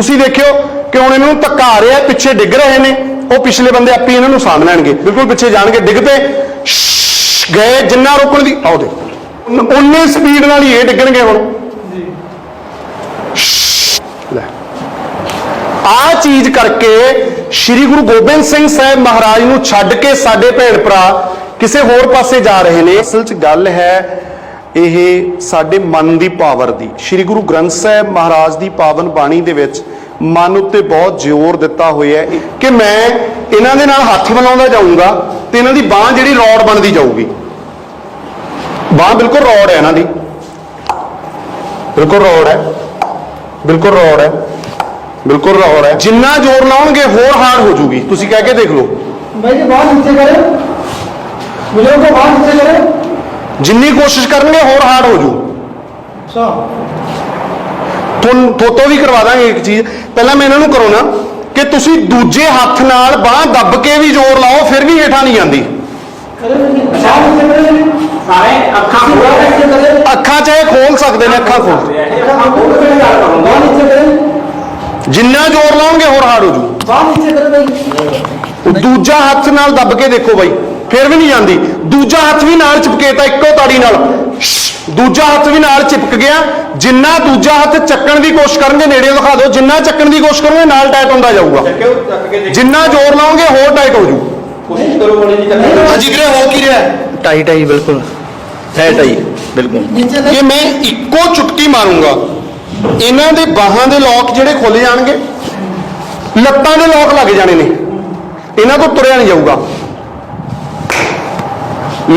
ਤੁਸੀਂ ਦੇਖਿਓ ਕਿ ਹੁਣ ਇਹਨਾਂ ਨੂੰ ਧੱਕਾ ਆ ਰਿਹਾ ਪਿੱਛੇ ਡਿੱਗ ਰਹੇ ਨੇ। ਉਹ ਪਿਛਲੇ ਬੰਦੇ ਆਪੇ ਇਹਨਾਂ ਨੂੰ ਸਾਂਭ ਲੈਣਗੇ। ਬਿਲਕੁਲ ਪਿੱਛੇ ਜਾਣਗੇ ਡਿੱਗ ਪਏ ਗਏ ਜਿੰਨਾ ਰੋਕਣ ਦੀ ਆਓ ਦੇ ਉਨੇ ਸਪੀਡ ਨਾਲ ਹੀ ਇਹ ਡਿੱਗਣਗੇ ਹੁਣ। ਸ਼ਸ਼, ਲੈ। ਆ ਚੀਜ਼ ਕਰਕੇ ਸ੍ਰੀ ਗੁਰੂ ਗੋਬਿੰਦ ਸਿੰਘ ਸਾਹਿਬ ਮਹਾਰਾਜ ਨੂੰ ਛੱਡ ਕੇ ਸਾਡੇ ਭੈਣ ਭਰਾ ਕਿਸੇ ਹੋਰ ਪਾਸੇ ਜਾ ਰਹੇ ਨੇ। ਅਸਲ 'ਚ ਗੱਲ ਹੈ ਇਹ ਸਾਡੇ ਮਨ ਦੀ ਪਾਵਰ ਦੀ, ਸ੍ਰੀ ਗੁਰੂ ਗ੍ਰੰਥ ਸਾਹਿਬ ਮਹਾਰਾਜ ਦੀ ਪਾਵਨ ਬਾਣੀ ਦੇ ਵਿੱਚ ਮਨ ਉੱਤੇ ਬਹੁਤ ਜ਼ੋਰ ਦਿੱਤਾ ਹੋਇਆ ਹੈ ਕਿ ਮੈਂ ਇਹਨਾਂ ਦੇ ਨਾਲ ਹੱਥ ਮਿਲਾਉਂਦਾ ਜਾਊਂਗਾ ਤੇ ਇਹਨਾਂ ਦੀ ਬਾਹ ਜਿਹੜੀ ਰੌਡ ਬਣਦੀ ਜਾਊਗੀ। ਬਾਹ ਬਿਲਕੁਲ ਰੌਡ ਹੈ ਇਹਨਾਂ ਦੀ। ਬਿਲਕੁਲ ਰੌਡ ਹੈ। ਬਿਲਕੁਲ ਰੌਡ ਹੈ। ਬਿਲਕੁਲ ਰੌਡ ਹੈ। ਜਿੰਨਾ ਜ਼ੋਰ ਲਾਉਣਗੇ ਹੋਰ ਹਾਰ ਹੋ ਜੂਗੀ। ਤੁਸੀਂ ਕਹਿ ਕੇ ਦੇਖ ਲਓ। ਭਾਈ ਜੀ, ਬਾਹ ਨੀਚੇ ਕਰੋ। ਮੁਝੇ ਕੋ ਬਾਹ ਨੀਚੇ ਕਰੋ। ਜਿੰਨੀ ਕੋਸ਼ਿਸ਼ ਕਰਨਗੇ ਹੋਰ ਹਾਰਡ ਹੋ ਜੂ ਤੁਹਾਨੂੰ ਫੋਟੋ ਵੀ ਕਰਵਾ ਦਾਂਗੇ ਇੱਕ ਚੀਜ਼। ਪਹਿਲਾਂ ਮੈਂ ਇਹਨਾਂ ਨੂੰ ਕਰਾਉਣਾ ਕਿ ਤੁਸੀਂ ਦੂਜੇ ਹੱਥ ਨਾਲ ਬਾਹ ਦੱਬ ਕੇ ਵੀ ਜ਼ੋਰ ਲਾਓ ਫਿਰ ਵੀ ਹੇਠਾਂ ਨਹੀਂ ਜਾਂਦੀ। ਅੱਖਾਂ ਅੱਖਾਂ ਚਾਹੇ ਖੋਲ ਸਕਦੇ ਨੇ ਅੱਖਾਂ ਖੋਲ। ਜਿੰਨਾ ਜ਼ੋਰ ਲਾਉਂਗੇ ਹੋਰ ਹਾਰਡ ਹੋ ਜੂ ਦੂਜਾ ਹੱਥ ਨਾਲ ਦੱਬ ਕੇ ਦੇਖੋ ਬਾਈ। ਫਿਰ ਵੀ ਨਹੀਂ ਜਾਂਦੀ। ਦੂਜਾ ਹੱਥ ਵੀ ਨਾਲ ਚਿਪਕੇਤਾ ਇੱਕੋ ਤਾੜੀ ਨਾਲ। ਦੂਜਾ ਹੱਥ ਵੀ ਨਾਲ ਚਿਪਕ ਗਿਆ। ਜਿੰਨਾ ਦੂਜਾ ਹੱਥ ਚੱਕਣ ਦੀ ਕੋਸ਼ਿਸ਼ ਕਰਨਗੇ ਨੇੜੇ ਦਿਖਾ ਦਿਓ ਜਿੰਨਾ ਚੱਕਣ ਦੀ ਕੋਸ਼ਿਸ਼ ਕਰੋਗੇ ਨਾਲ ਟਾਈਟ ਹੁੰਦਾ ਜਾਊਗਾ। ਜਿੰਨਾ ਜ਼ੋਰ ਲਾਓਗੇ ਹੋਰ ਟਾਈਟ ਹੋ ਜਾਊ ਕੋਸ਼ਿਸ਼ ਕਰੋ ਬੜੀ ਜੀ ਕੀ ਰਿਹਾ? ਟਾਈਟ ਆਈ ਬਿਲਕੁਲ। ਟਾਈਟ ਆਈ ਬਿਲਕੁਲ। ਇਹ ਮੈਂ ਇੱਕੋ ਚੁਟਕੀ ਮਾਰੂੰਗਾ। ਇਹਨਾਂ ਦੇ ਬਾਹਾਂ ਦੇ ਲੋਕ ਜਿਹੜੇ ਖੁੱਲ ਜਾਣਗੇ ਲੱਤਾਂ ਦੇ ਲੋਕ ਲੱਗ ਜਾਣੇ ਨੇ। ਇਹਨਾਂ ਤੋਂ ਤੁਰਿਆ ਨਹੀਂ ਜਾਊਗਾ।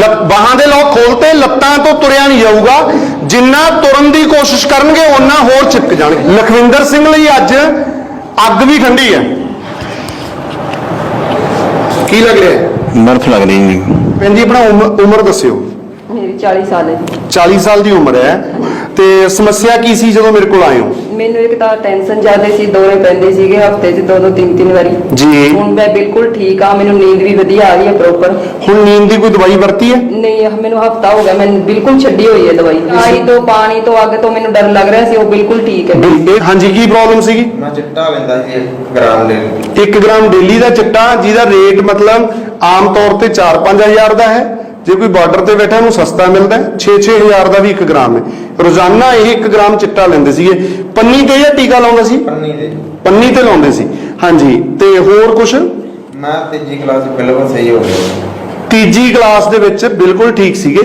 ਬਾਹਾਂ ਦੇ ਲੋਕ ਖੋਲਤੇ ਲੱਤਾਂ ਤੋਂ ਤੁਰਿਆ ਨਹੀਂ ਜਾਊਗਾ। ਜਿੰਨਾ ਤੁਰਨ ਦੀ ਕੋਸ਼ਿਸ਼ ਕਰਨਗੇ ਉਹਨਾਂ ਹੋਰ ਚਿਪਕ ਜਾਣਗੇ। ਲਖਵਿੰਦਰ ਸਿੰਘ ਲਈ ਅੱਜ ਅੱਗ ਵੀ ਠੰਡੀ ਹੈ। ਕੀ ਲੱਗ ਰਿਹਾ ਬਰਫ ਲੱਗ ਰਹੀ ਜੀ। ਭੈਣ ਜੀ ਆਪਣਾ ਉਮਰ- ਉਮਰ ਦੱਸਿਓ। ਮੇਰੀ 40 ਸਾਲ ਹੈ 40 ਸਾਲ ਦੀ ਉਮਰ ਹੈ। ਤੇ ਸਮੱਸਿਆ ਕੀ ਸੀ ਜਦੋਂ ਮੇਰੇ ਕੋਲ ਆਏ ਹੋ? ਮੈਨੂੰ ਇੱਕ ਤਾਂ ਟੈਨਸ਼ਨ ਜ਼ਿਆਦਾ ਸੀ ਦੌਰੇ ਪੈਂਦੇ ਸੀਗੇ ਹਫ਼ਤੇ 'ਚ ਦੋ ਦੋ ਤਿੰਨ ਤਿੰਨ ਵਾਰੀ। ਜੀ। ਹੁਣ ਮੈਂ ਬਿਲਕੁਲ ਠੀਕ ਆ ਮੈਨੂੰ ਨੀਂਦ ਵੀ ਵਧੀਆ ਆ ਰਹੀ ਹੈ ਪ੍ਰੋਪਰ ਹੁਣ ਨੀਂਦ ਦੀ ਕੋਈ ਦਵਾਈ ਵਰਤੀ ਹੈ? ਨਹੀਂ ਮੈਨੂੰ ਹਫਤਾ ਹੋ ਗਿਆ ਮੈਂ ਬਿਲਕੁਲ ਛੱਡੀ ਹੋਈ ਹੈ ਦਵਾਈ। ਆਈ ਤੋਂ ਪਾਣੀ ਤੋਂ ਅੱਗ ਤੋਂ ਮੈਨੂੰ ਡਰ ਲੱਗ ਰਿਹਾ ਸੀ ਉਹ ਬਿਲਕੁਲ ਠੀਕ ਹੈ। ਇਹ ਹਾਂਜੀ ਕੀ ਪ੍ਰੋਬਲਮ ਸੀਗੀ? ਮੈਂ ਚਿੱਟਾ ਲੈਂਦਾ ਸੀ ਗ੍ਰਾਮ ਦੇ 1 ਗ੍ਰਾਮ ਡੇਲੀ ਦਾ ਚਿੱਟਾ ਜਿਹਦਾ ਰੇਟ ਮਤਲਬ ਆਮ ਤੌਰ ਤੇ 4-5000 ਦਾ ਹੈ। ਜੇ ਕੋਈ ਬਾਰਡਰ ਤੇ ਬੈਠਾ ਉਹਨੂੰ ਸਸਤਾ ਮਿਲਦਾ ਹੈ। 6-6000 ਦਾ ਵੀ 1 ਗ੍ਰਾਮ ਹੈ। ਰੋਜ਼ਾਨਾ ਇਹ 1 ਗ੍ਰਾਮ ਚਿੱਟਾ ਲੈਂਦੇ ਸੀਗੇ। ਪੰਨੀ ਤੇ ਜਾਂ ਟੀਕਾ ਲਾਉਂਦਾ ਸੀ? ਪੰਨੀ ਦੇ ਪੰਨੀ ਤੇ ਲਾਉਂਦੇ ਸੀ। ਹਾਂਜੀ ਤੇ ਹੋਰ ਕੁਝ ਮੈਂ ਤੀਜੀ ਕਲਾਸ ਬਿਲਕੁਲ ਸਹੀ ਹੋ ਗਿਆ। ਤੀਜੀ ਕਲਾਸ ਦੇ ਵਿੱਚ ਬਿਲਕੁਲ ਠੀਕ ਸੀਗੇ।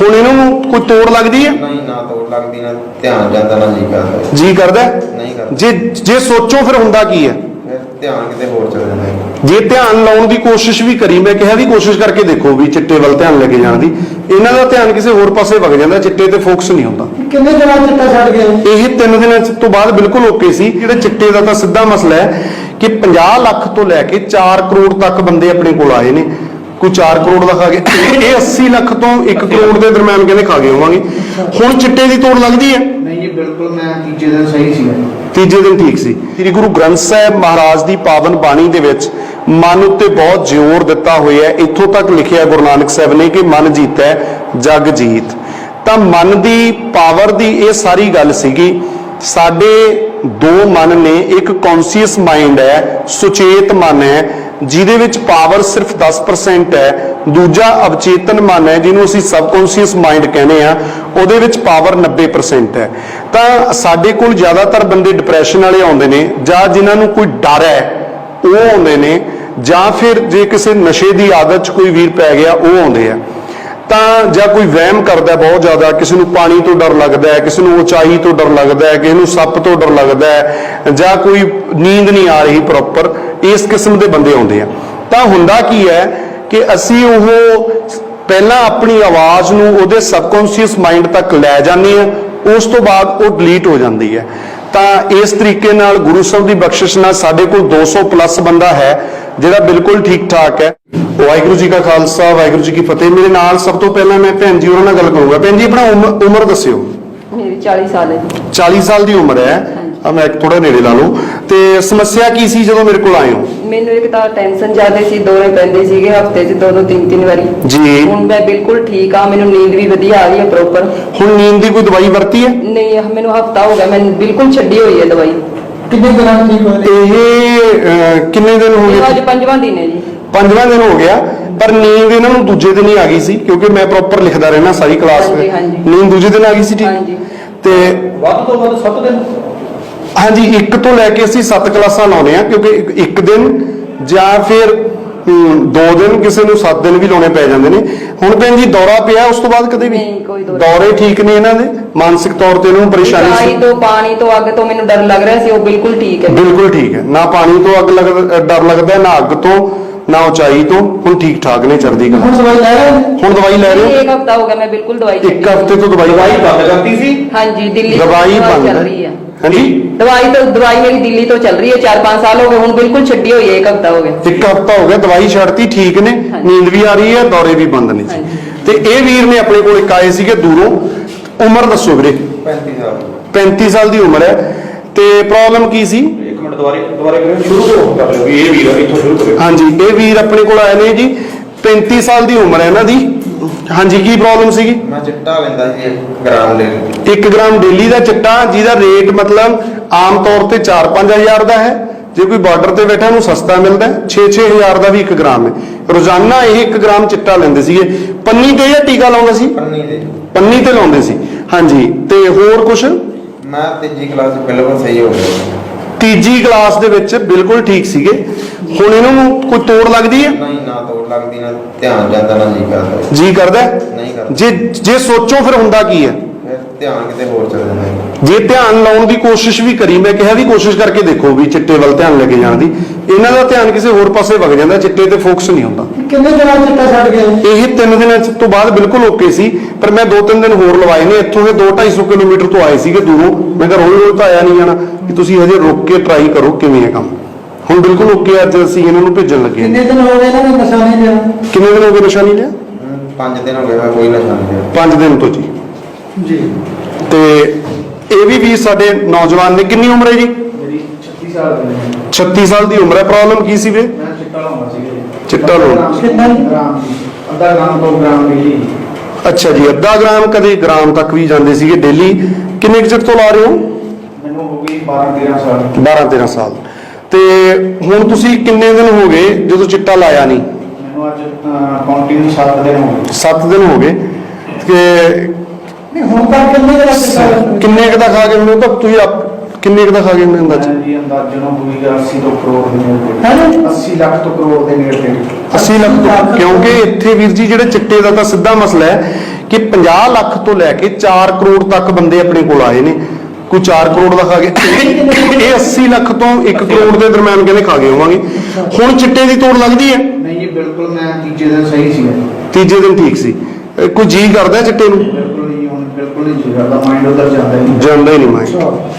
ਹੁਣ ਇਹਨਾਂ ਕੋਈ ਤੋੜ ਲੱਗਦੀ ਹੈ? ਨਹੀਂ ਨਾ ਤੋੜ ਲੱਗਦੀ ਨਾ ਧਿਆਨ ਜਾਂਦਾ ਨਾ ਜੀ ਕਰਦਾ। ਜੀ ਕਰਦਾ ਹੈ? ਨਹੀਂ ਕਰਦਾ। ਜੇ ਜੇ ਸੋਚੋ ਫਿਰ ਹੁੰਦਾ ਕੀ ਹੈ? ਫਿਰ ਧਿਆਨ ਕਿਤੇ ਹੋਰ ਚਲ ਜਾਂਦਾ। ਹੈ। ਜੇ ਧਿਆਨ ਲਾਉਣ ਦੀ ਕੋਸ਼ਿਸ਼ ਵੀ ਕਰੀ ਮੈਂ ਕਿਹਾ ਵੀ ਕੋਸ਼ਿਸ਼ ਕਰਕੇ ਦੇਖੋ ਵੀ ਚਿੱਟੇ ਵੱਲ ਧਿਆਨ ਲੈ ਕੇ ਜਾਣ ਦੀ। ਇਹਨਾਂ ਦਾ ਧਿਆਨ ਕਿਸੇ ਹੋਰ ਪਾਸੇ ਵਗ ਜਾਂਦਾ ਚਿੱਟੇ ਤੇ ਫੋਕਸ ਨਹੀਂ ਹੁੰਦਾ। ਕਿੰਨੇ ਦਿਨਾਂ ਚਿੱਟਾ ਛੱਡ ਗਏ? ਇਹ ਤਿੰਨ ਦਿਨਾਂ ਤੋਂ ਬਾਅਦ ਬਿਲਕੁਲ ਓਕੇ ਸੀ। ਜਿਹੜਾ ਚਿੱਟੇ ਦਾ ਤਾਂ ਸਿੱਧਾ ਮਸਲਾ ਹੈ ਕਿ 50 ਲੱਖ ਤੋਂ ਲੈ ਕੇ 4 ਕਰੋੜ ਤੱਕ ਬੰਦੇ ਆਪਣੇ ਕੋਲ ਆਏ ਨੇ। ਕੋਈ 4 ਕਰੋੜ ਦਾ ਖਾ ਗਿਆ। ਇਹ 80 ਲੱਖ ਤੋਂ 1 ਕਰੋੜ ਦੇ ਦਰਮਿਆਨ ਕਹਿੰਦੇ ਖਾ ਗਏ ਹੋਵਾਂਗੇ ਹੁਣ ਚਿੱਟੇ ਦੀ ਤੋੜ ਲੱਗਦੀ ਹੈ। ਨਹੀਂ ਜੀ, ਬਿਲਕੁਲ ਮੈਂ ਤੀਜੇ ਦਿਨ ਸਹੀ ਸੀ। ਤੀਜੇ ਦਿਨ ਠੀਕ ਸੀ। ਸ੍ਰੀ ਗੁਰੂ ਗ੍ਰੰਥ ਸਾਹਿਬ ਮਹਾਰਾਜ ਦੀ ਪਾਵਨ ਬਾਣੀ ਦੇ ਵਿੱਚ ਮਨ ਉੱਤੇ ਬਹੁਤ ਜ਼ੋਰ ਦਿੱਤਾ ਹੋਇਆ ਹੈ। ਇੱਥੋਂ ਤੱਕ ਲਿਖਿਆ ਗੁਰੂ ਨਾਨਕ ਸਾਹਿਬ ਨੇ ਕਿ ਮਨ ਜੀਤੈ, ਜਗ ਜੀਤ। ਤਾਂ ਮਨ ਦੀ ਪਾਵਰ ਦੀ ਇਹ ਸਾਰੀ ਗੱਲ ਸੀਗੀ, ਸਾਡੇ ਦੋ ਮਨ ਨੇ, ਇੱਕ ਕੌਨਸ਼ੀਅਸ ਮਾਈਂਡ ਹੈ, ਸੁਚੇਤ ਮਨ ਹੈ ਜਿਹਦੇ ਵਿੱਚ ਪਾਵਰ ਸਿਰਫ 10% ਹੈ, ਦੂਜਾ ਅਵਚੇਤਨ ਮਨ ਹੈ, ਜਿਹਨੂੰ ਅਸੀਂ ਸਬਕੌਂਸ਼ੀਅਸ ਮਾਈਂਡ ਕਹਿੰਦੇ ਆ ਉਹਦੇ ਵਿੱਚ ਪਾਵਰ 90% ਹੈ। ਤਾਂ ਸਾਡੇ ਕੋਲ ਜ਼ਿਆਦਾਤਰ ਬੰਦੇ ਡਿਪਰੈਸ਼ਨ ਵਾਲੇ ਆਉਂਦੇ ਨੇ, ਜਾਂ ਜਿਨ੍ਹਾਂ ਨੂੰ ਕੋਈ ਡਰ ਹੈ, ਉਹ ਆਉਂਦੇ ਨੇ, ਜਾਂ ਫਿਰ ਜੇ ਕਿਸੇ ਨਸ਼ੇ ਦੀ ਆਦਤ 'ਚ ਕੋਈ ਵੀਰ ਪੈ ਗਿਆ, ਉਹ ਆਉਂਦੇ ਆ। ਤਾਂ ਜਾਂ ਕੋਈ ਵਹਿਮ ਕਰਦਾ ਬਹੁਤ ਜ਼ਿਆਦਾ, ਕਿਸੇ ਨੂੰ ਪਾਣੀ ਤੋਂ ਡਰ ਲੱਗਦਾ ਹੈ, ਕਿਸੇ ਨੂੰ ਉਚਾਈ ਤੋਂ ਡਰ ਲੱਗਦਾ ਹੈ, ਕਿਸੇ ਨੂੰ ਸੱਪ ਤੋਂ ਡਰ ਲੱਗਦਾ ਹੈ, ਜਾਂ ਕੋਈ ਨੀਂਦ ਨਹੀਂ ਆ ਰਹੀ ਪ੍ਰੋਪਰ ਇਸ ਕਿਸਮ ਦੇ ਬੰਦੇ ਆਉਂਦੇ ਆ। ਤਾਂ ਹੁੰਦਾ ਕੀ ਹੈ ਕਿ ਅਸੀਂ ਉਹ ਪਹਿਲਾਂ ਆਪਣੀ ਆਵਾਜ਼ ਨੂੰ ਉਹਦੇ ਸਬਕੌਂਸ਼ੀਅਸ ਮਾਈਂਡ ਤੱਕ ਲੈ ਜਾਂਦੇ ਆ ਉਸ ਤੋਂ ਬਾਅਦ ਉਹ ਡਿਲੀਟ ਹੋ ਜਾਂਦੀ ਹੈ। ਤਾਂ ਇਸ ਤਰੀਕੇ ਨਾਲ ਗੁਰੂ ਸਾਹਿਬ ਦੀ ਬਖਸ਼ਿਸ਼ ਨਾਲ ਸਾਡੇ ਕੋਲ 200 ਪਲੱਸ ਬੰਦਾ ਹੈ ਜਿਹੜਾ ਬਿਲਕੁਲ ਠੀਕ ਠਾਕ ਹੈ। ਵਾਹਿਗੁਰੂ ਜੀ ਕਾ ਖਾਲਸਾ ਵਾਹਿਗੁਰੂ ਜੀ ਕੀ ਫਤਿਹ। ਮੇਰੇ ਨਾਲ ਸਭ ਤੋਂ ਪਹਿਲਾਂ ਮੈਂ ਭੈਣ ਜੀ ਉਹਨਾਂ ਨਾਲ ਗੱਲ ਕਰੂੰਗਾ। ਭੈਣ ਜੀ ਆਪਣਾ ਉਮ- ਉਮਰ ਦੱਸਿਓ। ਮੇਰੀ 40 ਸਾਲ ਹੈ ਜੀ। 40 ਸਾਲ ਦੀ ਉਮਰ ਹੈ। ਆ ਮੈਂ ਥੋੜਾ ਨੇੜੇ ਲਾ ਲਓ ਤੇ ਸਮੱਸਿਆ ਕੀ ਸੀ ਜਦੋਂ ਮੇਰੇ ਕੋਲ ਆਏ ਹੋ? ਮੈਨੂੰ ਇੱਕ ਤਾਂ ਟੈਨਸ਼ਨ ਜ਼ਿਆਦਾ ਸੀ ਦੌਰੇ ਪੈਂਦੇ ਸੀਗੇ ਹਫ਼ਤੇ 'ਚ ਦੋ ਦੋ ਤਿੰਨ ਤਿੰਨ ਵਾਰੀ। ਜੀ। ਹੁਣ ਮੈਂ ਬਿਲਕੁਲ ਠੀਕ ਆ ਮੈਨੂੰ ਨੀਂਦ ਵੀ ਵਧੀਆ ਆ ਰਹੀ ਹੈ ਪ੍ਰੋਪਰ ਹੁਣ ਨੀਂਦ ਦੀ ਕੋਈ ਦਵਾਈ ਵਰਤੀ ਹੈ? ਨਹੀਂ ਮੈਨੂੰ ਹਫਤਾ ਹੋ ਗਿਆ ਮੈਂ ਬਿਲਕੁਲ ਛੱਡੀ ਹੋਈ ਹੈ ਦਵਾਈ। ਕਿੰਨੇ ਦਿਨਾਂ ਚ ਠੀਕ ਹੋਏ ਨੇ? ਇਹ ਅਹ, ਕਿੰਨੇ ਦਿਨ ਹੋ ਇਹ ਗਏ ਅੱਜ ਪੰਜਵਾਂ ਦਿਨ ਹੈ ਜੀ। ਪੰਜਵਾਂ ਦਿਨ ਹੋ ਗਿਆ ਪਰ ਨੀਂਦ ਇਹਨਾਂ ਨੂੰ ਦੂਜੇ ਦਿਨ ਹੀ ਆ ਗਈ ਸੀ ਕਿਉਂਕਿ ਮੈਂ ਪ੍ਰੋਪਰ ਲਿਖਦਾ ਰਹਿਣਾ ਸਾਰੀ ਕਲਾਸ ਹਾਂਜੀ, ਹਾਂਜੀ। ਨੀਂਦ ਦੂਜੇ ਦਿਨ ਆ ਗਈ ਸੀ ਹਾਂਜੀ। ਠੀਕ ਤੇ ਵੱਧ ਤੋਂ ਵੱਧ 7 ਦਿਨ? ਹਾਂਜੀ ਇੱਕ ਤੋਂ ਲੈ ਕੇ ਅਸੀਂ 7 ਕਲਾਸਾਂ ਲਾਉਨੇ ਆ ਕਿਉਂਕਿ ਇੱਕ- ਦਿਨ ਜਾਂ ਫਿਰ ਦੋ ਦਿਨ ਕਿਸੇ ਨੂੰ 7 ਦਿਨ ਵੀ ਲਾਉਣੇ ਪੈ ਜਾਂਦੇ ਨੇ। ਹੁਣ ਭੈਣ ਜੀ ਦੌਰਾ ਪਿਆ ਉਸ ਤੋਂ ਬਾਅਦ ਕਦੇ ਵੀ? ਨਹੀਂ, ਕੋਈ ਦੌਰਾ ਦੌਰੇ ਠੀਕ ਨੇ ਇਹਨਾਂ ਦੇ? ਮਾਨਸਿਕ ਤੌਰ ਤੇ ਇਹਨਾਂ ਨੂੰ ਪਰੇਸ਼ਾਨੀ ਸੀ? ਤੋਂ ਪਾਣੀ ਤੋਂ ਅੱਗ ਤੋਂ ਮੈਨੂੰ ਡਰ ਲੱਗ ਰਿਹਾ ਸੀ ਉਹ ਬਿਲਕੁਲ ਠੀਕ ਹੈ। ਬਿਲਕੁਲ ਠੀਕ ਹੈ। ਨਾ ਪਾਣੀ ਤੋਂ ਅੱਗ ਲੱਗ ਡਰ ਲੱਗਦਾ ਨਾ ਅੱਗ ਤੋਂ। ਨਾ ਉਚਾਈ ਤੋਂ ਹੁਣ ਠੀਕ ਠਾਕ ਨੇ ਚੜਦੀ ਕਲਾ। ਹੁਣ ਦਵਾਈ ਲੈ ਰਹੇ ਹੋ? ਹੁਣ ਦਵਾਈ ਲੈ ਰਹੇ ਹੋ? ਇੱਕ ਹਫਤਾ ਹੋ ਗਿਆ ਮੈਂ ਬਿਲਕੁਲ ਦਵਾਈ ਇੱਕ ਹਫ਼ਤੇ ਤੋਂ ਦਵਾਈ ਦਵਾਈ ਬੰਦ ਕਰਤੀ ਸੀ? ਹਾਂਜੀ ਦਿੱਲੀ ਤੋਂ ਦਵਾਈ ਬੰਦ ਚੱਲ ਹੈ। ਰਹੀ ਹੈ। ਹਾਂਜੀ? ਦਵਾਈ ਤਾਂ ਦਵਾਈ ਮੇਰੀ ਦਿੱਲੀ ਤੋਂ ਚੱਲ ਰਹੀ ਹੈ 4-5 ਸਾਲ ਹੋ ਗਏ ਹੁਣ ਬਿਲਕੁਲ ਛੱਡੀ ਹੋਈ ਹੈ ਇੱਕ ਹਫਤਾ ਹੋ ਗਿਆ। ਇੱਕ ਹਫ਼ਤਾ ਹੋ ਗਿਆ ਦਵਾਈ ਛੱਡਤੀ ਠੀਕ ਨੇ। ਨੀਂਦ ਵੀ ਆ ਰਹੀ ਹੈ ਦੌਰੇ ਵੀ ਬੰਦ ਨੇ। ਤੇ ਇਹ ਵੀਰ ਨੇ ਆਪਣੇ ਕੋਲ ਇੱਕ ਆਏ ਸੀਗੇ ਦੂਰੋਂ ਉਮਰ ਦੱਸੋ ਵੀਰੇ। 35 ਸਾਲ। 35 ਸਾਲ ਦੀ ਉਮਰ ਹੈ। ਤੇ ਪ੍ਰੋਬਲਮ ਕੀ ਸੀ? ਮਿੰਟ ਦੁਬਾਰੇ ਦੁਬਾਰੇ ਕਰਿਓ ਸ਼ੁਰੂ ਤੋਂ ਕਰ ਲਿਓ ਵੀ ਇਹ ਵੀਰ ਇੱਥੋਂ ਸ਼ੁਰੂ ਕਰਿਓ ਹਾਂਜੀ ਇਹ ਵੀਰ ਆਪਣੇ ਕੋਲ ਆਏ ਨੇ ਜੀ 35 ਸਾਲ ਦੀ ਉਮਰ ਹੈ ਇਹਨਾਂ ਦੀ। ਹਾਂਜੀ ਕੀ ਪ੍ਰੋਬਲਮ ਸੀਗੀ? ਮੈਂ ਚਿੱਟਾ ਲੈਂਦਾ ਸੀ ਇੱਕ ਗ੍ਰਾਮ ਦੇ 1 ਗ੍ਰਾਮ ਡੇਲੀ ਦਾ ਚਿੱਟਾ ਜਿਹਦਾ ਰੇਟ ਮਤਲਬ ਆਮ ਤੌਰ ਤੇ 4-5000 ਦਾ ਹੈ। ਜੇ ਕੋਈ ਬਾਰਡਰ ਤੇ ਬੈਠਾ ਉਹਨੂੰ ਸਸਤਾ ਮਿਲਦਾ 6-6000 ਦਾ ਵੀ 1 ਗ੍ਰਾਮ ਹੈ। ਰੋਜ਼ਾਨਾ ਇਹ 1 ਗ੍ਰਾਮ ਚਿੱਟਾ ਲੈਂਦੇ ਸੀਗੇ। ਪੰਨੀ ਤੇ ਜਾਂ ਟੀਕਾ ਲਾਉਂਦਾ ਸੀ? ਪੰਨੀ ਦੇ ਪੰਨੀ ਤੇ ਲਾਉਂਦੇ ਸੀ। ਹਾਂਜੀ ਤੇ ਹੋਰ ਕੁਝ ਮੈਂ ਤੀਜੀ ਕਲਾਸ ਬਿਲਕੁਲ ਸਹੀ ਹੋ ਗਿਆ। ਤੀਜੀ ਕਲਾਸ ਦੇ ਵਿੱਚ ਬਿਲਕੁਲ ਠੀਕ ਸੀਗੇ। ਹੁਣ ਇਹਨਾਂ ਕੋਈ ਤੋੜ ਲੱਗਦੀ ਹੈ? ਨਹੀਂ ਨਾ ਤੋੜ ਲੱਗਦੀ ਨਾ ਧਿਆਨ ਜਾਂਦਾ ਨਾ ਜੀ ਕਰਦਾ। ਜੀ ਕਰਦਾ? ਨਹੀਂ ਕਰਦਾ। ਜੇ ਜੇ ਸੋਚੋ ਫਿਰ ਹੁੰਦਾ ਕੀ ਹੈ? ਫਿਰ ਧਿਆਨ ਕਿਤੇ ਹੋਰ ਚਲੇ ਜਾਂਦਾ ਹੈ। ਜੇ ਧਿਆਨ ਲਾਉਣ ਦੀ ਕੋਸ਼ਿਸ਼ ਵੀ ਕਰੀ ਮੈਂ ਕਿਹਾ ਵੀ ਕੋਸ਼ਿਸ਼ ਕਰਕੇ ਦੇਖੋ ਵੀ ਚਿੱਟੇ ਵੱਲ ਧਿਆਨ ਲੈ ਕੇ ਜਾਣ ਦੀ। ਇਹਨਾਂ ਦਾ ਧਿਆਨ ਕਿਸੇ ਹੋਰ ਪਾਸੇ ਵਗ ਜਾਂਦਾ ਚਿੱਟੇ ਤੇ ਫੋਕਸ ਨਹੀਂ ਹੁੰਦਾ। ਕਿੰਨੇ ਦਿਨਾਂ ਚ ਚਿੱਟਾ ਛੱਡ ਗਏ ਇਹ ਤਿੰਨ ਦਿਨਾਂ ਚ ਤੋਂ ਬਾਅਦ ਬਿਲਕੁਲ ਓਕੇ ਸੀ ਪਰ ਮੈਂ ਦੋ ਤਿੰਨ ਦਿਨ ਹੋਰ ਲਵਾਏ ਨੇ। ਇੱਥੋਂ ਦੇ 2-250 ਕਿਲੋਮੀਟਰ ਤੋਂ ਆਏ ਸੀਗੇ ਦੂਰੋਂ। ਮੈਂ ਕਿਹਾ ਰੋਜ਼ ਰੋਜ਼ ਤਾਂ ਆਇਆ ਨਹੀਂ ਜਾਣਾ ਕਿ ਤੁਸੀਂ ਹਜੇ ਰੁਕ ਕੇ ਟਰਾਈ ਕਰੋ ਕਿਵੇਂ ਹੈ ਕੰਮ। ਹੁਣ ਬਿਲਕੁਲ ਓਕੇ ਅੱਜ ਅਸੀਂ ਇਹਨਾਂ ਨੂੰ ਭੇਜਣ ਲੱਗੇ ਹਾਂ। ਕਿੰਨੇ ਦਿਨ ਹੋ ਗਏ ਇਹਨਾਂ ਨੇ ਨਸ਼ਾ ਨਹੀਂ ਲਿਆ? ਕਿੰਨੇ ਦਿਨ ਹੋ ਗਏ ਨਸ਼ਾ ਨਹੀਂ ਲਿਆ? ਹਮ, ਪੰਜ ਦਿਨ ਹੋ ਗਏ ਕੋਈ ਨਸ਼ਾ ਨਹੀਂ ਲਿਆ। 5 ਦਿਨ ਤੋਂ ਜੀ। ਜੀ। ਤੇ ਇਹ ਵੀ ਵੀ ਸਾਡੇ ਨੌਜਵਾਨ ਨੇ। ਕਿੰਨੀ ਉਮਰ ਹੈ ਜੀ? ਮੇਰੀ 36 ਸਾਲ ਦੀ ਹੈ। 36 ਸਾਲ ਦੀ ਉਮਰ ਹੈ। ਪ੍ਰੋਬਲਮ ਕੀ ਸੀ ਵੀਰੇ? ਮੈਂ ਚਿੱਟਾ ਲਾਉਂਦਾ ਸੀਗਾ ਚਿੱਟਾ ਲਾਉਂਦਾ। ਕਿੰਨਾ? ਗ੍ਰਾਮ ਅੱਧਾ ਗ੍ਰਾਮ ਤੋਂ ਗ੍ਰਾਮ ਦੀ ਅੱਛਾ ਜੀ ਅੱਧਾ ਗ੍ਰਾਮ ਕਦੇ ਗ੍ਰਾਮ ਤੱਕ ਵੀ ਜਾਂਦੇ ਸੀਗੇ ਡੇਲੀ ਕਿੰਨੇ ਕੁ ਚਿਰ ਤੋਂ ਲਾ ਰਹੇ ਹੋ? ਮੈਨੂੰ ਹੋ ਗਈ 12 13 ਸਾਲ। 12 13 ਸਾਲ। ਤੇ ਹੁਣ ਤੁਸੀਂ ਕਿੰਨੇ ਦਿਨ ਹੋ ਗਏ ਜਦੋਂ ਚਿੱਟਾ ਲਾਇਆ ਨਹੀਂ? ਮੈਨੂੰ ਅੱਜ ਕਾਉਂਟਿੰਗ 7 ਦਿਨ ਹੋ ਗਏ। 7 ਦਿਨ ਹੋ ਗਏ। ਕਿ ਨਹੀਂ ਹੁਣ ਤੱਕ ਕਿੰਨੇ ਕੁ ਦਾ ਖਾ ਗਏ ਮੈਨੂੰ ਤਾਂ ਤੁਸੀਂ ਆਪ ਕਿੰਨੇ ਕੁ ਦਾ ਖਾ ਗਏ ਮੈਨੂੰ ਅੰਦਾਜ਼ਾ ਜੀ ਅੰਦਾਜ਼ਨ ਹੋਈਗਾ 80 ਤੋਂ ਕਰੋੜ ਦੇ ਨੇੜੇ। ਹੈਂ ਜੀ? 80 ਲੱਖ ਤੋਂ ਕਰੋੜ ਦੇ ਨੇੜੇ 80 ਲੱਖ ਤੋਂ ਕਿਉਂਕਿ ਇੱਥੇ ਵੀਰ ਜੀ ਜਿਹੜੇ ਚਿੱਟੇ ਦਾ ਤਾਂ ਸਿੱਧਾ ਮਸਲਾ ਹੈ ਕਿ 50 ਲੱਖ ਤੋਂ ਲੈ ਕੇ 4 ਕਰੋੜ ਤੱਕ ਬੰਦੇ ਆਪਣੇ ਕੋਲ ਆਏ ਨੇ। ਕੋਈ 4 ਕਰੋੜ ਦਾ ਖਾ ਗਿਆ ਇਹ 80 ਲੱਖ ਤੋਂ 1 ਕਰੋੜ ਦੇ ਦਰਮਿਆਨ ਕਹਿੰਦੇ ਖਾ ਗਏ ਹੋਵਾਂਗੇ ਹੁਣ ਚਿੱਟੇ ਦੀ ਤੋੜ ਲੱਗਦੀ ਹੈ? ਨਹੀਂ ਜੀ ਬਿਲਕੁਲ ਮੈਂ ਤੀਜੇ ਦਿਨ ਸਹੀ ਸੀਗਾ ਤੀਜੇ ਦਿਨ ਠੀਕ ਸੀ। ਕੋਈ ਜੀ ਕਰਦਾ ਚਿੱਟੇ ਨੂੰ? ਬਿਲਕੁਲ ਨਹੀਂ ਹੁਣ ਬਿਲਕੁਲ ਨਹੀਂ ਜੀ ਕਰਦਾ ਮਾਈਂਡ ਉਧਰ ਜਾਂਦਾ ਹੀ ਨਹੀਂ। ਜਾਂਦਾ ਹੀ ਨਹੀਂ ਮਾਈਂਡ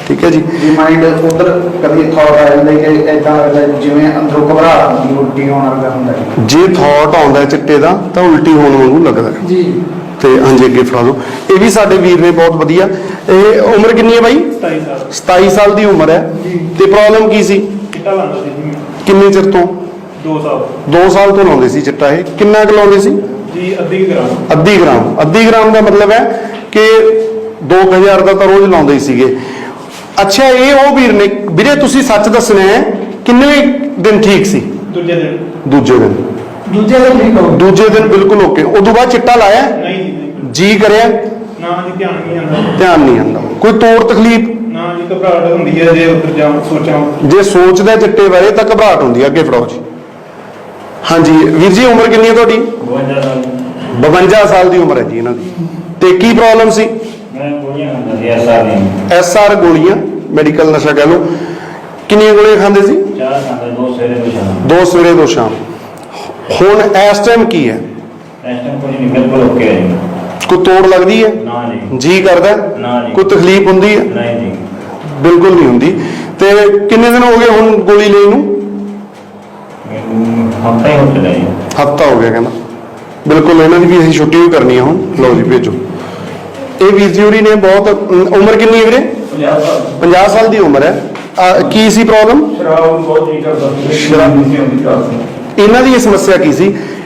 ਠੀਕ ਹੈ ਜੀ। ਜੇ ਮਾਈਂਡ ਉਧਰ ਕਦੀ ਥਾਟ ਆ ਜਾਂਦਾ ਕਿ ਐਦਾਂ ਲੱਗਦਾ ਜਿਵੇਂ ਅੰਦਰੋਂ ਘਬਰਾਹਟ ਹੁੰਦੀ ਉਲਟੀ ਹੋਣ ਲੱਗਾ ਹੁੰਦਾ ਹੈ ਜੇ ਥਾਟ ਆਉਂਦਾ ਹੈ ਚਿੱਟੇ ਦਾ ਤਾਂ ਉਲਟੀ ਹੋਣ ਵਾਂਗੂ ਲੱਗਦਾ ਹੈ। ਜੀ। ਤੇ ਹਾਂਜੀ ਅੱਗੇ ਫੜਾ ਦਿਓ। ਇਹ ਵੀ ਸਾਡੇ ਵੀਰ ਨੇ ਬਹੁਤ ਵਧੀਆ। ਇਹ ਉਮਰ ਕਿੰਨੀ ਹੈ ਬਾਈ? 27 ਸਾਲ। 27 ਸਾਲ ਦੀ ਉਮਰ ਹੈ। ਤੇ ਪ੍ਰੋਬਲਮ ਕੀ ਸੀ? ਚਿੱਟਾ ਲਾਉਂਦਾ ਸੀ ਜੀ ਕਿੰਨੇ ਚਿਰ ਤੋਂ? 2 ਸਾਲ। 2 ਸਾਲ ਤੋਂ ਲਾਉਂਦੇ ਸੀ ਚਿੱਟਾ ਇਹ। ਕਿੰਨਾ ਕੁ ਲਾਉਂਦੇ ਸੀ? ਜੀ ਅੱਧੀ ਗ੍ਰਾਮ। ਅੱਧੀ ਗ੍ਰਾਮ। ਅੱਧੀ ਗ੍ਰਾਮ ਦਾ ਮਤਲਬ ਹੈ ਕਿ 2000 ਦਾ ਤਾਂ ਰੋਜ਼ ਲਾਉਂਦੇ ਹੀ ਸੀਗੇ। ਅੱਛਾ ਇਹ ਉਹ ਵੀਰ ਨੇ ਵੀਰੇ ਤੁਸੀਂ ਸੱਚ ਦੱਸਣਾ ਹੈ ਕਿੰਨੇ ਦਿਨ ਠੀਕ ਸੀ? ਦੂਜੇ ਦਿਨ। ਦੂਜੇ ਦਿਨ। ਦੂਜੇ ਦਿਨ ਠੀਕ ਹੋ ਦੂਜੇ ਦਿਨ ਬਿਲਕੁਲ ਓਕੇ। ਉਦੋਂ ਬਾਅਦ ਚਿੱਟਾ ਲਾਇਆ? ਨਹੀਂ ਜੀ। ਜੀ ਕਰਿਆ? ਨਾ ਜੀ ਧਿਆਨ ਨਹੀਂ ਆਉਂਦਾ। ਧਿਆਨ ਨਹੀਂ ਆਉਂਦਾ। ਕੋਈ ਤੋੜ ਤਕਲੀਫ? ਨਾ ਜੀ ਘਬਰਾਹਟ ਹੁੰਦੀ ਹੈ ਜੇ ਉੱਧਰ ਜਾ ਸੋਚਾਂ। ਜੇ ਸੋਚਦਾ ਚਿੱਟੇ ਬਾਰੇ ਤਾਂ ਘਬਰਾਹਟ ਹੁੰਦੀ ਹੈ ਅੱਗੇ ਫੜਾਓ ਜੀ। ਹਾਂਜੀ ਵੀਰ ਜੀ ਉਮਰ ਕਿੰਨੀ ਹੈ ਤੁਹਾਡੀ? 52 ਸਾਲ। 52 ਸਾਲ ਦੀ ਉਮਰ ਹੈ ਜੀ ਇਹਨਾਂ ਦੀ। ਤੇ ਕੀ ਪ੍ਰੋਬਲਮ ਸੀ? ਮੈਂ ਗੋਲੀਆਂ ਖਾਂਦਾ ਸੀ ਐਸਾ ਨਹੀਂ ਐਸ ਆਰ ਗੋਲੀਆਂ ਮੈਡੀਕਲ ਨਸ਼ਾ ਕਹਿ ਲਓ। ਕਿੰਨੀਆਂ ਗੋਲੀਆਂ ਖਾਂਦੇ ਸੀ? ਚਾਹ ਖਾਂਦਾ ਦੋ ਸਵੇਰੇ ਦੋ ਸ਼ਾਮ। ਦੋ ਸਵੇਰੇ ਦੋ ਸ਼ਾਮ। ਹੁਣ ਇਸ ਟਾਈਮ ਕੀ ਹੈ? ਇਸ ਟਾਈਮ ਕੋਈ ਨਹੀਂ ਬਿਲਕੁਲ ਓਕੇ ਹੈ ਕੋਈ ਤੋੜ ਲੱਗਦੀ ਹੈ? ਨਾ ਜੀ। ਜੀ ਕਰਦਾ? ਨਾ ਜੀ। ਕੋਈ ਤਕਲੀਫ ਹੁੰਦੀ ਹੈ? ਨਹੀਂ ਜੀ। ਬਿਲਕੁਲ ਨਹੀਂ ਹੁੰਦੀ। ਤੇ ਕਿੰਨੇ ਦਿਨ ਹੋ ਗਏ ਹੁਣ ਗੋਲੀ ਲਈ ਨੂੰ? ਹਫਤਾ ਹੀ ਹੋ ਚੁੱਕਾ ਜੀ ਹਫਤਾ ਹੋ ਗਿਆ ਕਹਿੰਦਾ। ਬਿਲਕੁਲ ਇਹਨਾਂ ਦੀ ਵੀ ਅਸੀਂ ਛੁੱਟੀ ਵੀ ਕਰਨੀ ਆ ਹੁਣ ਲਓ ਜੀ ਭੇਜੋ। ਇਹ ਵੀਰ ਜੀ ਹੋਰੀ ਨੇ ਬਹੁਤ ਅਮ, ਉਮਰ ਕਿੰਨੀ ਹੈ ਵੀਰੇ? 50 ਸਾਲ। 50 ਸਾਲ ਦੀ ਉਮਰ ਹੈ। ਆ, ਕੀ ਸੀ ਪ੍ਰੋਬਲਮ ਸ਼ਰਾਬ ਬਹੁਤ ਜੀ ਕਰਦਾ ਸੀ। ਸ਼ਰਾਬ। ਨਹੀਂ ਸੀ ਹੁੰਦੀ ਚਾਹ ਸੀ ਇਹਨਾਂ ਦੀ ਇਹ ਸਮੱਸਿਆ ਕੀ ਸੀ?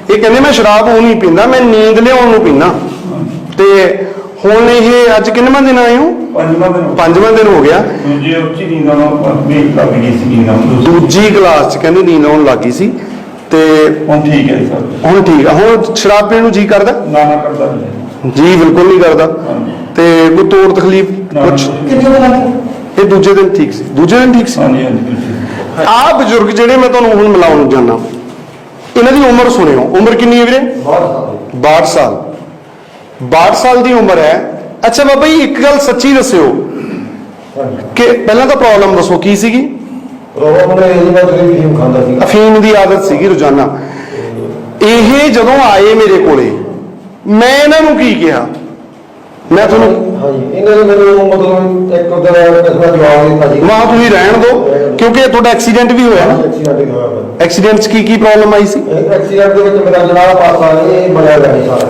ਇਹ ਕਹਿੰਦੇ ਮੈਂ ਸ਼ਰਾਬ ਉਹ ਨਹੀਂ ਪੀਂਦਾ ਮੈਂ ਨੀਂਦ ਲਿਆਉਣ ਨੂੰ ਪੀਂਦਾ। ਤੇ ਹੁਣ ਇਹ ਅੱਜ ਕਿੰਨਵਾਂ ਦਿਨ ਆਏ ਹੋ? ਪੰਜਵਾਂ ਦਿਨ ਪੰਜਵਾਂ ਦਿਨ ਹੋ ਗਿਆ। ਦੂਜੇ ਉੱਚੀ ਨੀਂਦਾਂ ਨਾਲ ਲੱਗ ਗਈ ਸੀ ਨੀਂਦਾਂ ਦੂਜੀ ਕਲਾਸ ਚ ਕਹਿੰਦੇ ਨੀਂਦ ਆਉਣ ਲੱਗੀ ਸੀ। ਤੇ ਹੁਣ ਠੀਕ ਹੈ ਜੀ ਸਰ। ਹੁਣ ਠੀਕ ਆ। ਹੁਣ ਸ਼ਰਾਬ ਪੀਣ ਨੂੰ ਜੀ ਕਰਦਾ? ਨਾ ਨਾ ਕਰਦਾ ਨਹੀਂ ਜੀ ਬਿਲਕੁਲ ਨਹੀਂ ਕਰਦਾ। ਹਾਂਜੀ। ਤੇ ਕੋਈ ਤੋੜ ਤਕਲੀਫ ਨਾ, ਨਾ। ਕਿੰਨੇ ਦਿਨ ਲੱਗੇ ਇਹ ਦੂਜੇ ਦਿਨ ਠੀਕ ਸੀ। ਦੂਜੇ ਦਿਨ ਠੀਕ ਸੀ? ਹਾਂਜੀ ਹਾਂਜੀ ਬਿਲਕੁਲ। ਆਹ ਬਜ਼ੁਰਗ ਜਿਹੜੇ ਮੈਂ ਤੁਹਾਨੂੰ ਹੁਣ ਮਿਲਾਉਣ ਜਾਣਾ ਇਹਨਾਂ ਦੀ ਉਮਰ ਸੁਣਿਓ। ਉਮਰ ਕਿੰਨੀ ਹੈ ਵੀਰੇ? 62 ਸਾਲ। 62 ਸਾਲ। ਦੀ ਉਮਰ ਹੈ। ਅੱਛਾ ਬਾਬਾ ਜੀ ਇੱਕ ਗੱਲ ਸੱਚੀ ਦੱਸਿਓ ਕਿ ਪਹਿਲਾਂ ਤਾਂ ਪ੍ਰੋਬਲਮ ਦੱਸੋ ਕੀ ਸੀਗੀ? ਪ੍ਰੋਬਲਮ ਨੇ ਇਹਦੀ ਬਾਤ ਵੀ ਫੀਮ ਖਾਂਦਾ ਸੀ ਅਫੀਮ ਦੀ ਆਦਤ ਸੀਗੀ ਰੋਜ਼ਾਨਾ। ਇਹ ਜਦੋਂ ਆਏ ਮੇਰੇ ਕੋਲੇ ਮੈਂ ਇਹਨਾਂ ਨੂੰ ਕੀ ਕਿਹਾ? ਮੈਂ ਤੁਹਾਨੂੰ ਹਾਂਜੀ ਇਹਨਾਂ ਨੇ ਮੈਨੂੰ ਮਤਲਬ ਇੱਕ ਉਧਰ ਕਿਸਮਾ ਜਵਾਬ ਦਿੱਤਾ ਸੀ ਮਾਂ ਤੁਸੀਂ ਰਹਿਣ ਦਿਓ ਕਿਉਂਕਿ ਤੁਹਾਡਾ ਐਕਸੀਡੈਂਟ ਵੀ ਹੋਇਆ ਨਾ। ਐਕਸੀਡੈਂਟ ਹੀ ਹੋਇਆ ਮੇਰਾ। ਐਕਸੀਡੈਂਟ 'ਚ ਕੀ ਕੀ ਪ੍ਰੋਬਲਮ ਆਈ ਸੀ? ਇਹ ਐਕਸੀਡੈਂਟ ਦੇ ਵਿੱਚ ਮੇਰਾ ਜਨਾਬ ਪਾਸਾ ਇਹ ਬਣਿਆ ਸਾਰਾ।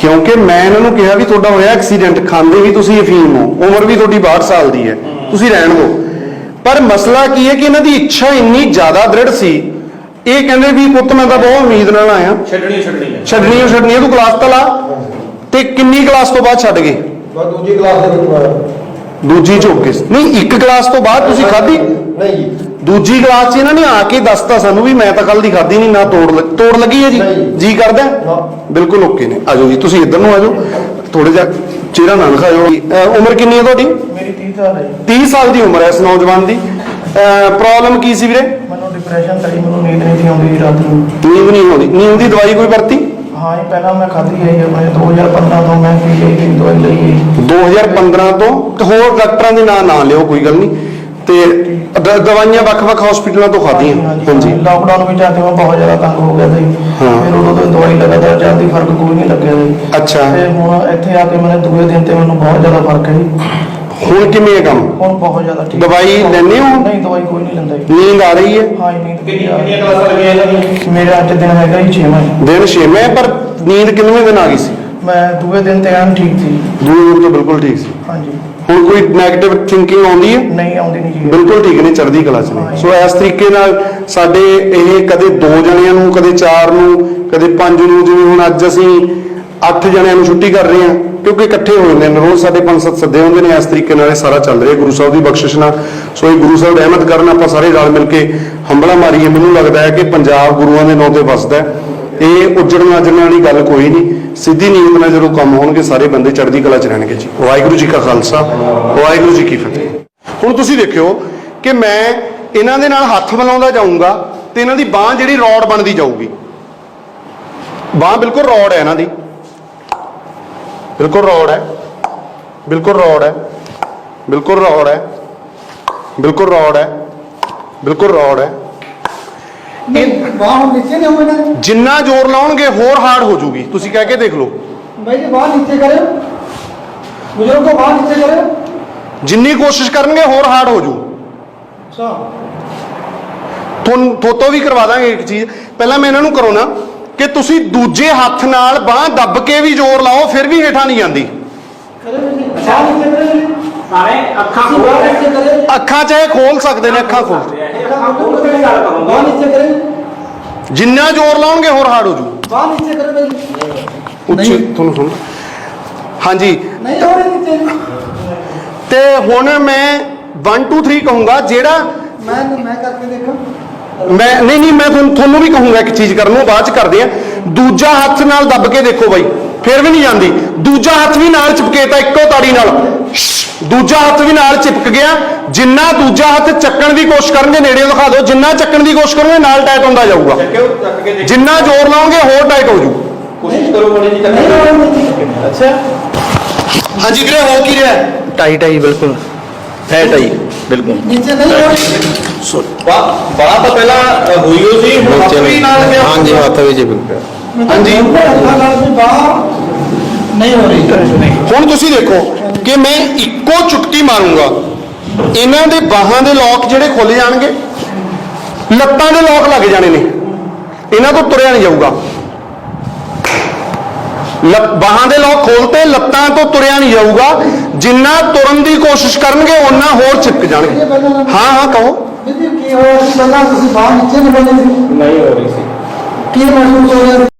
ਕਿਉਂਕਿ ਮੈਂ ਇਹਨਾਂ ਨੂੰ ਕਿਹਾ ਵੀ ਤੁਹਾਡਾ ਹੋਇਆ ਐਕਸੀਡੈਂਟ ਖਾਂਦੇ ਵੀ ਤੁਸੀਂ ਅਫੀਮ ਹੋ। ਉਮਰ ਵੀ ਤੁਹਾਡੀ 62 ਸਾਲ ਦੀ ਹੈ। ਤੁਸੀਂ ਰਹਿਣ ਦਿਓ। ਪਰ ਮਸਲਾ ਕੀ ਹੈ ਕਿ ਇਹਨਾਂ ਦੀ ਇੱਛਾ ਇੰਨੀ ਜ਼ਿਆਦਾ ਦ੍ਰਿੜ ਸੀ। ਇਹ ਕਹਿੰਦੇ ਵੀ ਪੁੱਤ ਮੈਂ ਤਾਂ ਬਹੁਤ ਉਮੀਦ ਨਾਲ ਆਇਆ। ਛੱਡਣੀ ਛੱਡਣੀ ਹੈ। ਛੱਡਣੀ ਓ ਛੱਡਣੀ ਹੈ, ਤੂੰ ਕਲਾਸ ਤਾਂ ਲਾ। ਤੇ ਕਿੰਨੀ ਕਲਾਸ ਤੋਂ ਬਾਅਦ ਛੱਡ ਗਏ? ਬਸ ਦੂਜੀ ਕਲਾਸ ਦੇ ਵਿੱਚ ਮੈਂ ਦੂਜੀ ਚ ਹੋ ਗਏ। ਨਹੀਂ ਇੱਕ ਕਲਾਸ ਤੋਂ ਬਾਅਦ ਤੁਸੀਂ ਖਾਧੀ? ਨਹੀਂ। ਜੀ ਦੂਜੀ ਕਲਾਸ 'ਚ ਇਹਨਾਂ ਨੇ ਆ ਕੇ ਦੱਸਤਾ ਸਾਨੂੰ ਵੀ ਮੈਂ ਤਾਂ ਕੱਲ ਦੀ ਖਾਧੀ ਨਹੀਂ ਨਾ ਤੋੜ ਲ- ਤੋੜ ਲੱਗੀ ਹੈ ਜੀ। ਨਹੀਂ। ਜੀ ਕਰਦਾ ਹੈ? ਬਿਲਕੁਲ ਓਕੇ ਨੇ। ਆਜੋ ਜੀ ਤੁਸੀਂ ਇੱਧਰ ਨੂੰ ਆਜੋ ਥੋੜਾ ਜਿਹਾ ਚਿਹਰਾ ਨਾ ਦਿਖਾਇਓ। ਅਹ ਉਮਰ ਕਿੰਨੀ ਹੈ ਤੁਹਾਡੀ? ਮੇਰੀ 30 ਸਾਲ ਹੈ ਜੀ। 30 ਸਾਲ ਦੀ ਉਮਰ ਹੈ ਇਸ ਨੌਜਵਾਨ ਦੀ। ਪ੍ਰੋਬਲਮ ਕੀ ਸੀ ਵੀਰੇ? ਮੈਨੂੰ ਡਿਪਰੈਸ਼ਨ ਤੜੀ ਮੈਨੂੰ ਨੀਂਦ ਨਹੀਂ ਸੀ ਆਉਂਦੀ ਜੀ ਰਾਤ ਨੂੰ। ਨੀਂਦ ਨਹੀਂ ਆਉਂਦੀ। ਨੀਂਦ ਦੀ ਦਵਾਈ ਕੋਈ ਵਰਤੀ? ਹਾਂ ਜੀ ਪਹਿਲਾਂ ਮੈਂ ਖਾਧੀ ਹੈ ਜੀ ਮੈਂ 2015 ਤੋਂ ਮੈਂ ਪੀ ਲਈ ਦੀ ਦਵਾਈ ਲਈ ਹੈ 2015 ਤੋਂ? ਤੇ ਹੋਰ ਡਾਕਟਰਾਂ ਦੇ ਨਾਂ ਨਾ ਲਿਓ ਕੋਈ ਗੱਲ ਨਹੀਂ। ਤੇ ਦ- ਦਵਾਈਆਂ ਵੱਖ-ਵੱਖ ਹਸਪੀਟਲਾਂ ਤੋਂ ਖਾਧੀਆਂ। ਹਾਂਜੀ ਲਾਕਡਾਊਨ ਵਿੱਚ ਆ ਕੇ ਮੈਂ ਬਹੁਤ ਜ਼ਿਆਦਾ ਤੰਗ ਹੋ ਗਿਆ ਸੀ। ਹਾਂ। ਫਿਰ ਉਦੋਂ ਤੋਂ ਦਵਾਈ ਲਗਾਤਾਰ ਚੱਲਦੀ ਫ਼ਰਕ ਕੋਈ ਨਹੀਂ ਲੱਗਿਆ ਜੀ। ਅੱਛਾ। ਤੇ ਹੁਣ ਇੱਥੇ ਆ ਕੇ ਮੈਨੂੰ ਦੂਏ ਦਿਨ ਤੇ ਮੈਨੂੰ ਬਹੁਤ ਜ਼ਿਆਦਾ ਫ਼ਰਕ ਹੈ ਜੀ। ਹੁਣ ਕਿਵੇਂ ਹੈ ਕੰਮ? ਹੁਣ ਬਹੁਤ ਜ਼ਿਆਦਾ ਠੀਕ। ਦਵਾਈ ਲੈਂਦੇ ਹੋ? ਨਹੀਂ ਦਵਾਈ ਕੋਈ ਨਹੀਂ ਲੈਂਦਾ ਜੀ। ਨੀਂਦ ਆ ਰਹੀ ਹੈ? ਹਾਂ ਜੀ ਨੀਂਦ ਕਿੰਨੀ ਕਿੰਨੀਆਂ ਕਲਾਸਾਂ ਲੱਗੀਆਂ ਇਹਨਾਂ ਦੀਆਂ? ਮੇਰਾ ਅੱਜ ਦਿਨ ਹੈਗਾ ਜੀ 6ਵਾਂ ਦਿਨ ਛੇਵੇਂ ਪਰ ਨੀਂਦ ਕਿੰਨਵੇਂ ਦਿਨ ਆ ਗਈ ਸੀ? ਮੈਂ ਦੂਏ ਦਿਨ ਤੇ ਐਨ ਠੀਕ ਸੀ ਦੂਏ ਦਿਨ ਤੋਂ ਬਿਲਕੁਲ ਠੀਕ ਸੀ। ਹਾਂਜੀ ਹੁਣ ਕੋਈ 네ਗੇਟਿਵ ਥਿੰਕਿੰਗ ਆਉਂਦੀ ਹੈ? ਨਹੀਂ ਆਉਂਦੀ ਨਹੀਂ ਜੀ। ਬਿਲਕੁਲ ਠੀਕ ਨੇ ਚੜ੍ਹਦੀ ਕਲਾ ਚ ਨੇ। ਸੋ ਇਸ ਤਰੀਕੇ ਨਾਲ ਸਾਡੇ ਇਹ ਕਦੇ ਦੋ ਜਣਿਆਂ ਨੂੰ ਕਦੇ ਚਾਰ ਨੂੰ ਕਦੇ ਪੰਜ ਨੂੰ ਜਿਵੇਂ ਹੁਣ ਅੱਜ ਅਸੀਂ ਅੱਠ ਜਣਿਆਂ ਨੂੰ ਛੁੱਟੀ ਕਰ ਰਹੇ ਹਾਂ, ਕਿਉਂਕਿ ਇਕੱਠੇ ਹੋ ਜਾਂਦੇ ਨੇ। ਰੋਜ਼ ਸਾਡੇ ਪੰਜ ਸੱਤ ਸੱਦੇ ਹੁੰਦੇ ਨੇ, ਇਸ ਤਰੀਕੇ ਨਾਲ ਇਹ ਸਾਰਾ ਚੱਲ ਰਿਹਾ। ਗੁਰੂ ਸਾਹਿਬ ਦੀ ਬਖਸ਼ਿਸ਼ ਨਾਲ। ਸੋ ਇਹ ਗੁਰੂ ਸਾਹਿਬ ਰਹਿਮਤ ਕਰਨ, ਆਪਾਂ ਸਾਰੇ ਰਲ ਮਿਲ ਕੇ ਹੰਬਲਾ ਮਾਰੀਏ। ਮੈਨੂੰ ਲੱਗਦਾ ਹੈ ਕਿ ਪੰਜਾਬ ਗੁਰੂਆਂ ਦੇ ਨਾਂ ਤੇ ਵਸਦਾ ਹੈ। ਇਹ ਉੱਜੜਨ ਆਜੜਨ ਵਾਲੀ ਗੱਲ ਕੋਈ ਨਹੀਂ। ਸਿੱਧੀ ਨੀਂਦ ਨਾਲ ਜਦੋਂ ਕੰਮ ਹੋਣਗੇ, ਸਾਰੇ ਬੰਦੇ ਚੜ੍ਹਦੀ ਕਲਾ ਚ ਰਹਿਣਗੇ ਜੀ। ਵਾਹਿਗੁਰੂ ਜੀ ਕਾ ਖਾਲਸਾ। ਵਾਹਿਗੁਰੂ ਜੀ ਕੀ ਫਤਿਹ। ਹੁਣ ਤੁਸੀਂ ਦੇਖਿਓ ਕਿ ਮੈਂ ਇਹਨਾਂ ਦੇ ਨਾਲ ਹੱਥ ਮਿਲਾਉਂਦਾ ਜਾਊਂਗਾ ਤੇ ਇਹਨਾਂ ਦੀ ਬਾਹ ਜਿਹੜੀ ਰੌਡ ਬਣਦੀ ਜਾਊਗੀ। ਬਾਹ ਬਿਲਕੁਲ ਰੌਡ ਹੈ ਇਹਨਾਂ ਦੀ। ਬਿਲਕੁਲ ਰੌੜ ਹੈ। ਬਿਲਕੁਲ ਰੌੜ ਹੈ। ਬਿਲਕੁਲ ਰੌੜ ਹੈ। ਬਿਲਕੁਲ ਰੌੜ ਹੈ। ਬਿਲਕੁਲ ਰੌੜ ਹੈ। ਜਿੰਨਾ ਜ਼ੋਰ ਲਾਉਣਗੇ ਹੋਰ ਹਾਰਡ ਹੋ ਜੂਗੀ ਤੁਸੀਂ ਕਹਿ ਕੇ ਦੇਖ ਲਓ। ਭਾਈ ਜੀ ਬਾਹ ਨੀਚੇ ਕਰਿਓ ਬਜ਼ੁਰਗੋ ਬਾਹ ਨੀਚੇ ਕਰਿਓ ਜਿੰਨੀ ਕੋਸ਼ਿਸ਼ ਕਰਨਗੇ ਹੋਰ ਹਾਰਡ ਹੋ ਜੂ ਅੱਛਾ। ਤੁਹਾਨੂੰ ਵੀ ਕਰਵਾ ਦਾਂਗੇ ਇੱਕ ਚੀਜ਼। ਪਹਿਲਾਂ ਮੈਂ ਇਹਨਾਂ ਨੂੰ ਕਰੋ ਨਾ। ਕਿ ਤੁਸੀਂ ਦੂਜੇ ਹੱਥ ਨਾਲ ਬਾਹ ਦੱਬ ਕੇ ਵੀ ਜ਼ੋਰ ਲਾਓ ਫਿਰ ਵੀ ਹੇਠਾਂ ਨਹੀਂ ਜਾਂਦੀ। ਅੱਖਾਂ ਖੋਲ ਅੱਖਾਂ ਚਾਹੇ ਖੋਲ ਸਕਦੇ ਨੇ ਅੱਖਾਂ ਖੋਲ ਜਿੰਨਾ ਜ਼ੋਰ ਲਾਉਂਗੇ ਹੋਰ ਹਾਰਡ ਹੋ ਜੂ। ਤੁਹਾਨੂੰ ਹਾਂਜੀ। ਤੇ ਹੁਣ ਮੈਂ 1 2 3 ਕਹੂੰਗਾ ਜਿਹੜਾ ਮੈਂ ਮੈਂ ਕਰਕੇ ਦੇਖਾਂ। ਮੈਂ ਨਹੀਂ ਨਹੀਂ ਮੈਂ ਤੁਹਾਨੂੰ ਤੁਹਾਨੂੰ ਵੀ ਕਹੂੰਗਾ ਇੱਕ ਚੀਜ਼ ਕਰਨ ਨੂੰ ਬਾਅਦ ਚ ਕਰਦੇ ਆ। ਦੂਜਾ ਹੱਥ ਨਾਲ ਦੱਬ ਕੇ ਦੇਖੋ ਬਾਈ ਫਿਰ ਵੀ ਨਹੀਂ ਜਾਂਦੀ। ਦੂਜਾ ਹੱਥ ਵੀ ਨਾਲ ਚਿਪਕੇਤਾ ਇੱਕੋ ਤਾੜੀ ਨਾਲ। ਦੂਜਾ ਹੱਥ ਵੀ ਨਾਲ ਚਿਪਕ ਗਿਆ। ਜਿੰਨਾ ਦੂਜਾ ਹੱਥ ਚੱਕਣ ਦੀ ਕੋਸ਼ਿਸ਼ ਕਰਨਗੇ ਨੇੜੇ ਦਿਖਾ ਦਿਓ ਜਿੰਨਾ ਚੱਕਣ ਦੀ ਕੋਸ਼ਿਸ਼ ਕਰਨਗੇ ਨਾਲ ਟਾਈਟ ਹੁੰਦਾ ਜਾਊਗਾ। ਜਿੰਨਾ ਜ਼ੋਰ ਲਾਉਂਗੇ ਹੋਰ ਟਾਈਟ ਹੋ ਜੂ ਕੋਸ਼ਿਸ਼ ਕਰੋ ਬੜੀ ਜੀ ਅੱਛਾ। ਹਾਂਜੀ ਵੀਰੇ ਹੋ ਕੀ ਰਿਹਾ? ਟਾਈਟ ਹੈ ਬਿਲਕੁਲ। ਫੈਟ ਹੈ ਜੀ ਬਿਲਕੁਲ। ਨੀਚੇ ਨਹੀਂ ਹੋ ਰਹੀ ਸੋਰੀ ਬੜਾ ਤਾਂ ਪਹਿਲਾਂ ਹੋਈ ਹੋ ਸੀ ਹੁਣ ਹੱਥ ਵੀ ਨਾਲ ਗਿਆ ਹਾਂਜੀ ਹੱਥ ਵੀ ਜੀ ਬਿਲਕੁਲ ਹਾਂਜੀ। ਹੱਥਾਂ ਨਾਲ ਵੀ ਬਾਹਰ ਨਹੀਂ ਹੋ ਰਹੀ। ਹੁਣ ਤੁਸੀਂ ਦੇਖੋ ਕਿ ਮੈਂ ਇੱਕੋ ਚੁਟਕੀ ਮਾਰੂੰਗਾ। ਇਹਨਾਂ ਦੇ ਬਾਹਾਂ ਦੇ ਲੋਕ ਜਿਹੜੇ ਖੁੱਲ ਜਾਣਗੇ ਲੱਤਾਂ ਦੇ ਲੋਕ ਲੱਗ ਜਾਣੇ ਨੇ। ਇਹਨਾਂ ਤੋਂ ਤੁਰਿਆ ਨਹੀਂ ਜਾਊਗਾ। ਬਾਹਾਂ ਦੇ ਲੋਕ ਖੋਲਤੇ ਲੱਤਾਂ ਤੋਂ ਤੁਰਿਆ ਨਹੀਂ ਜਾਊਗਾ। ਜਿੰਨਾ ਤੁਰਨ ਦੀ ਕੋਸ਼ਿਸ਼ ਕਰਨਗੇ ਉਹਨਾਂ ਹੋਰ ਚਿਪਕ ਜਾਣਗੇ। ਹਾਂ ਹਾਂ ਕਹੋ। ਕੀ ਹੋਇਆ ਸੀ? ਤੁਸੀਂ ਬਾਹਰ ਨਹੀਂ ਹੋ ਰਹੀ ਸੀ। ਕੀ ਮਹਿਸੂਸ ਹੋ ਰਿਹਾ